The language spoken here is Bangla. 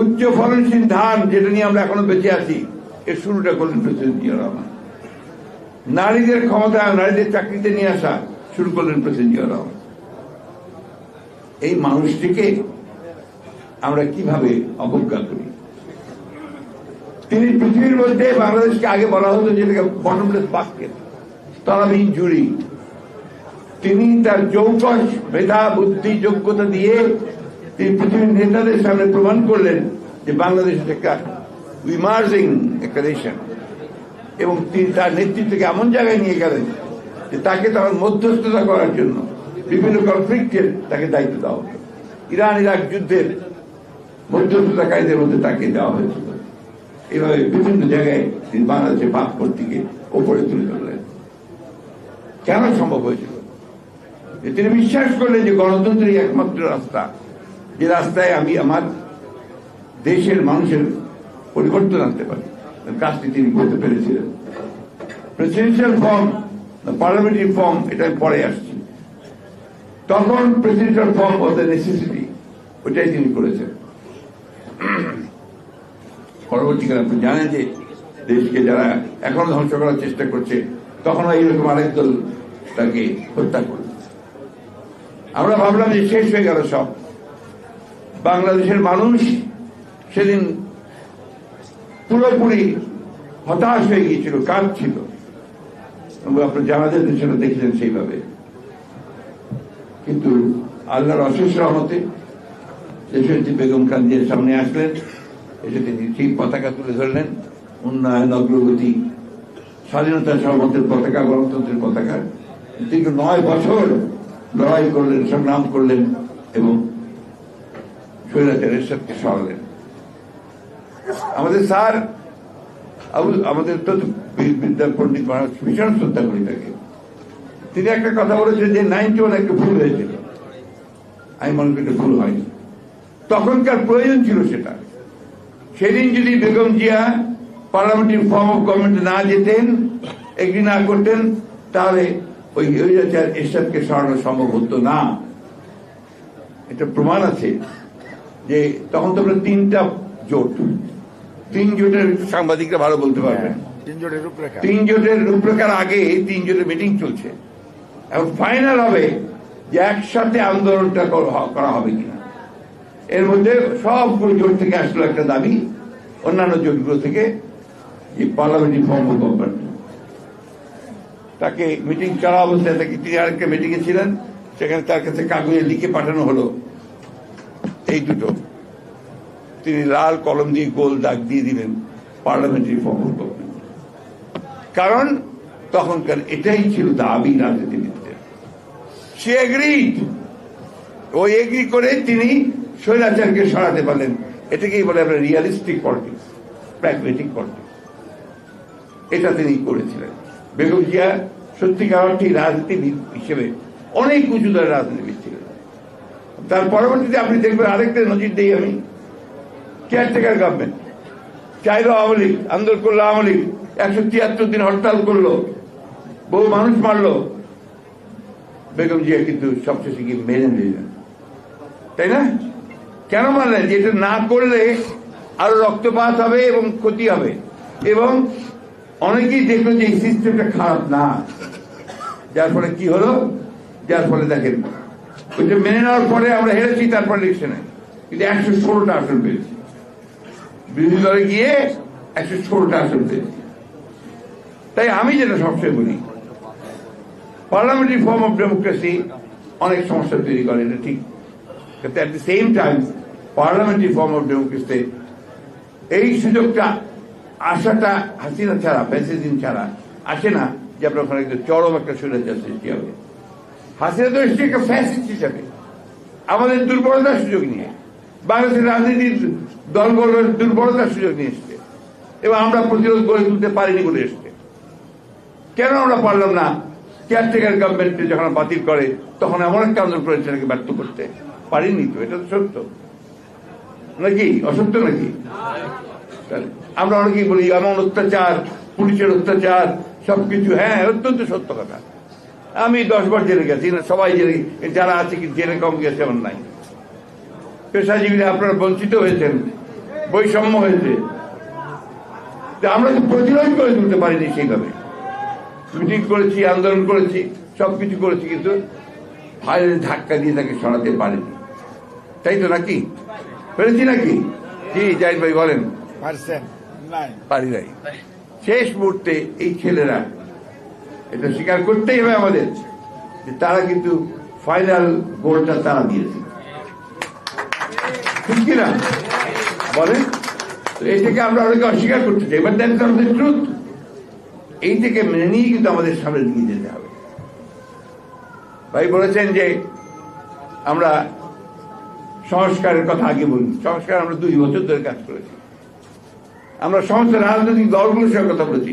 উচ্চ ফলনশীল ধান যেটা নিয়ে আমরা এখনও বেঁচে আছি, এর শুরুটা করলেন প্রেসিডেন্ট জিয়া রহমান নারীদের ক্ষমতা, নারীদের চাকরিতে নিয়ে আসা শুরু করলেন প্রেসিডেন্ট জিয়া রহমান এই মানুষটিকে আমরা কীভাবে অবজ্ঞা করি? তিনি পৃথিবীর মধ্যে বাংলাদেশকে আগে বলা হতো যেটাকে বটমলেস বাস্কেট তলাবিহীন জুড়ি তিনি তার চৌকস মেধা বুদ্ধি, যোগ্যতা দিয়ে তিনি পৃথিবীর নেতাদের সামনে প্রমাণ করলেন যে বাংলাদেশ একটা ইমার্জিং একটা নেশন এবং তিনি তার নেতৃত্বকে এমন জায়গায় নিয়ে গেলেন যে তাকে তখন মধ্যস্থতা করার জন্য বিভিন্ন কনফ্লিক্টের তাকে দায়িত্ব দেওয়া হতো ইরান, ইরাক যুদ্ধের মধ্যস্থতাকারীদের মধ্যে তাকে দেওয়া হয়েছিল। এভাবে বিভিন্ন জায়গায় তিনি বাংলাদেশের পাক থেকে ওপরে তুলে ধরলেন। কেন সম্ভব হয়েছিল? তিনি বিশ্বাস করলেন যে গণতন্ত্রই একমাত্র রাস্তা যে রাস্তায় আমি আমার দেশের মানুষের পরিবর্তন আনতে পারি। কাজটি তিনি করতে পেরেছিলেন। প্রেসিডেন্সিয়াল ফর্ম পার্লামেন্টারি ফর্ম এটা পরে আসছি। তখন presidential form of the necessity ওটাই তিনি করেছেন। পরবর্তীকালে আপনি জানেন যে দেশকে যারা এখনও ধ্বংস করার চেষ্টা করছে তখন এইরকম আরেক দল তাকে হত্যা করল আমরা ভাবলাম যে শেষ হয়ে গেল সব। বাংলাদেশের মানুষ সেদিন পুরোপুরি হতাশ হয়ে গিয়েছিল, কাঁদছিল। আপনার জানাদের সেটা দেখেছেন সেইভাবে। কিন্তু আল্লাহর অশেষ রহমতে দেশনেত্রী বেগম যে সামনে আসলেন, এসে তিনি সেই পতাকা তুলে ধরলেন। উন্নয়ন, অগ্রগতি, স্বাধীনতা সহমতের পতাকা, গণতন্ত্রের পতাকা। দীর্ঘ নয় বছর লড়াই করলেন, সংগ্রাম করলেন এবং আমাদের স্যার আমাদের তো বি- বিদ্যা পণ্ডিত মহারাজ ভীষণ শ্রদ্ধা করি তাকে। তিনি একটা কথা বলেছেন যে নাইনটি ওয়ান ভুল হয়েছিল আমি মনে করি ভুল হয়নি। তখনকার প্রয়োজন ছিল সেটা। সেদিন যদি Begum Zia parliamentary form of government না যেতেন, এগ্রি না করতেন, তাহলে ওই এরশাদকে সরানো সম্ভব হতো না। এটা প্রমাণ আছে। যে তখন তো আমরা তিনটা জোট। তিন জোটের সাংবাদিকরা ভালো বলতে তিন জোটের রূপরেখা। তিন জোটের রূপরেখার আগে তিন জোটের মিটিং চলছে। এবং ফাইনাল হবে যে একসাথে আন্দোলনটা করা হবে কিনা। এর মধ্যে সবগুলো জোট থেকে আসলো একটা দাবি অন্যান্য জোটগুলো থেকে যে পার্লামেন্টারি ফর্ম অফ গভর্নমেন্ট তাকে মিটিং চলা অবস্থায় তাকে তিনি আরেকটা মিটিং এ ছিলেন সেখানে তার কাছে কাগজে লিখে পাঠানো হলো। এই দুটো। তিনি লাল কলম দিয়ে গোল দাগ দিয়ে দিলেন পার্লামেন্টারি ফর্ম কারণ তখনকার এটাই ছিল দাবি রাজনীতিবিদদের। সে এগ্রিড ওই এগ্রি করে তিনি স্বৈরাচারকে সরাতে পারলেন। এটাকেই বলে আমরা রিয়ালিস্টিক পলিটিক্স প্র্যাগমেটিক পলিটিক্স এটা তিনি করেছিলেন। বেগম জিয়া সত্যিকার অর্থে রাজনীতিবিদ হিসেবে অনেক উঁচু দলের রাজনীতিবিদ তার পরবর্তীতে আপনি দেখবেন আরেকটা নজির দিই আমি। কেয়ারটেকার গভর্নমেন্ট চাইলো আওয়ামী লীগ, আন্দোলন করল আওয়ামী লীগ। একশো তিয়াত্তর দিন হরতাল করল। বহু মানুষ মারলো। বেগম জিয়া কিন্তু সবশেষে গিয়ে মেনে নিলেন। তাই না? কেন মানলেন যে এটা না করলে আরও রক্তপাত হবে এবং ক্ষতি হবে। এবং অনেকেই দেখল যে এই সিস্টেমটা খারাপ না। যার ফলে কি হলো? যার ফলে দেখেন ওইটা মেনে নেওয়ার পরে আমরা হেরেছি, তারপর ইলেকশনে। কিন্তু একশো ষোলোটা আসন পেয়েছি। বিরোধী দলে গিয়ে একশো ষোলোটা আসন পেয়েছি। তাই আমি যেটা সবসময় বলি, পার্লামেন্টারি ফর্ম অফ ডেমোক্রেসি অনেক সমস্যা তৈরি করে, এটা ঠিক। At the same time parliamentary form of ডেমোক্রেসিতে এই সুযোগটা, আশাটা হাসিনা ছাড়া প্রেসিডেন্ট ছাড়া আসে না যে আপনার ওখানে চরম একটা স্বৈরাচার সৃষ্টি হবে। হাসিনা তো এসছে একটা ফ্যাসিস্ট হিসাবে। আমাদের দুর্বলতার সুযোগ নিয়ে। বাংলাদেশের রাজনীতির দলগুলোর দুর্বলতার সুযোগ নিয়ে এসছে। এবং আমরা প্রতিরোধ গড়ে তুলতে পারিনি বলে এসছে। কেন আমরা পারলাম না? কেয়ারটেকার গভর্নমেন্ট যখন বাতিল করে, তখন এমন একটা আন্দোলন করেছে সেটাকে ব্যর্থ করতে? পারিনি তো, এটা তো সত্য। নাকি? অসত্য নাকি? আমরা অনেকেই বলি, এমন অত্যাচার, পুলিশের অত্যাচার, সবকিছু। হ্যাঁ অত্যন্ত সত্য কথা। আমি দশ বার জেলে গেছি না সবাই জেলে যারা আছে কি জেলে কম গেছে এমন নাই পেশাজীবীরা আপনারা বঞ্চিত হয়েছেন বৈষম্য হয়েছে। আমরা তো প্রতিরোধ করে তুলতে পারিনি সেইভাবে। মিটিং করেছি আন্দোলন করেছি সবকিছু করেছি কিন্তু ফাইলের ধাক্কা দিয়ে তাকে সরাতে পারিনি। তাই তো নাকি? পেরেছি নাকি? জি জাহিদ ভাই বলেন। পারি নাই। শেষ মুহূর্তে এই ছেলেরা এটা স্বীকার করতেই হবে আমাদের যে তারা কিন্তু ফাইনাল গোলটা তারা দিয়েছে। ঠিক কিনা? বলেন? এটাকে আমরা অনেকে অস্বীকার করতে চাই বাট দ্যাট আমাদের ট্রুথ এই থেকে মেনে নিয়ে কিন্তু আমাদের সামনে দিকে যেতে হবে। ভাই বলেছেন যে আমরা সংস্কারের কথা আগে বলি সংস্কার আমরা দুই বছর ধরে কাজ করেছি। আমরা সমস্ত রাজনৈতিক দলগুলোর সঙ্গে কথা বলেছি।